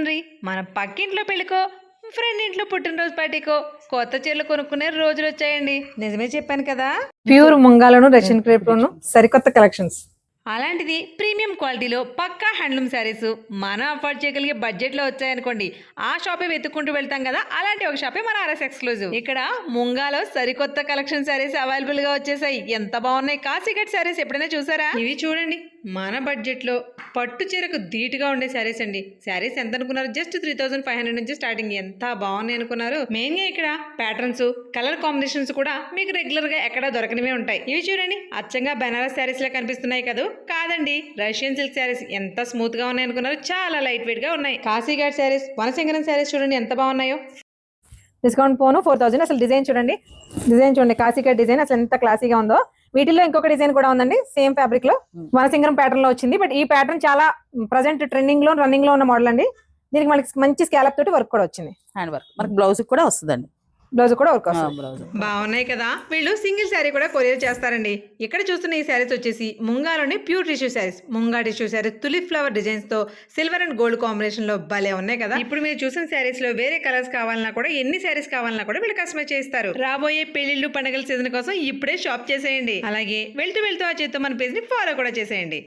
అవునండి మన పక్కింట్లో పెళ్ళికో ఫ్రెండ్ ఇంట్లో పుట్టినరోజు పార్టీకో కొత్త చీరలు కొనుక్కునే రోజులు వచ్చాయండి. నిజమే చెప్పాను కదా? ప్యూర్ ముంగాలను రష్యన్ క్రేప్లోను సరికొత్త కలెక్షన్స్. అలాంటిది ప్రీమియం క్వాలిటీలో పక్కా హ్యాండ్లూమ్ శారీస్ మనం అఫోర్డ్ చేయగలిగే బడ్జెట్లో వచ్చాయనుకోండి. ఆ షాపే వెతుక్కుంటూ వెళ్తాం కదా? అలాంటి ఒక షాపే మన ఆర్ఎస్ ఎక్స్క్లూజివ్. ఇక్కడ ముంగాలో సరికొత్త కలెక్షన్ శారీస్ అవైలబుల్గా వచ్చేసాయి. ఎంత బాగున్నాయి? కాశీగట్ శారీస్ ఎప్పుడైనా చూసారా? ఇవి చూడండి. మన బడ్జెట్లో పట్టు చీరకు ధీటుగా ఉండే శారీస్ అండి. శారీస్ ఎంత అనుకున్నారు just three thousand five hundred నుంచి స్టార్టింగ్ ఎంత బాగున్నాయి అనుకున్నారు? మెయిన్గా ఇక్కడ ప్యాటర్న్స్ కలర్ కాంబినేషన్స్ కూడా మీకు రెగ్యులర్గా ఎక్కడ దొరకనివే ఉంటాయి. ఇవి చూడండి. అచ్చంగా బెనారస్ శారీస్ లా కనిపిస్తున్నాయి కదా? కాదండి. రష్యన్ సిల్క్ శారీస్ ఎంత స్మూత్గా ఉన్నాయి అనుకున్నారు? చాలా లైట్ వెయిట్గా ఉన్నాయి. కాశీఘాట్ శారీస్ వనసింగరం శారీస్ చూడండి ఎంత బాగున్నాయో. డిస్కౌంట్ పోను. ఫోర్ థౌసండ్ అసలు డిజైన్ చూడండి. డిజైన్ చూడండి. కాశీఘాట్ డిజైన్ అసలు ఎంత క్లాసీగా ఉందో. వీటిలో ఇంకొక డిజైన్ కూడా ఉందండి. సేమ్ ఫ్యాబ్రిక్లో. వనసింగరం ప్యాటర్న్లో వచ్చింది. బట్ ఈ ప్యాటర్న్ చాలా ప్రజెంట్ ట్రెండింగ్లో రన్నింగ్లో ఉన్న మోడల్ అండి. దీనికి మనకి మంచి స్కాలప్ తోటి వర్క్ కూడా వచ్చింది. హ్యాండ్ వర్క్ మనకి బ్లౌజ్ కూడా వస్తుందండి. బ్లౌజ్ కూడా వర్క్ బ్లౌజ్. బాగున్నాయి కదా. వీళ్ళు సింగిల్ శారీ కూడా కొరియర్ చేస్తారండి. ఇక్కడ చూస్తున్న ఈ శారీస్ వచ్చేసి ముంగాలోని pure tissue sarees. Munga tissue sarees tulip flower డిజైన్స్తో silver and gold కాంబినేషన్లో భలే ఉన్నాయి కదా. ఇప్పుడు మీరు చూసిన శారీస్లో వేరే కలర్స్ కావాలన్నా కూడా ఎన్ని శారీస్ కావాలన్నా కూడా వీళ్ళు కస్టమైజ్ చేస్తారు. రాబోయే పెళ్ళిళ్ళు పండుగల సీజన్ కోసం ఇప్పుడే షాప్ చేసేయండి. అలాగే వెళ్తూ వెళ్తూ ఆ చేత్తో మన పేజ్ని ఫాలో కూడా చేసేయండి.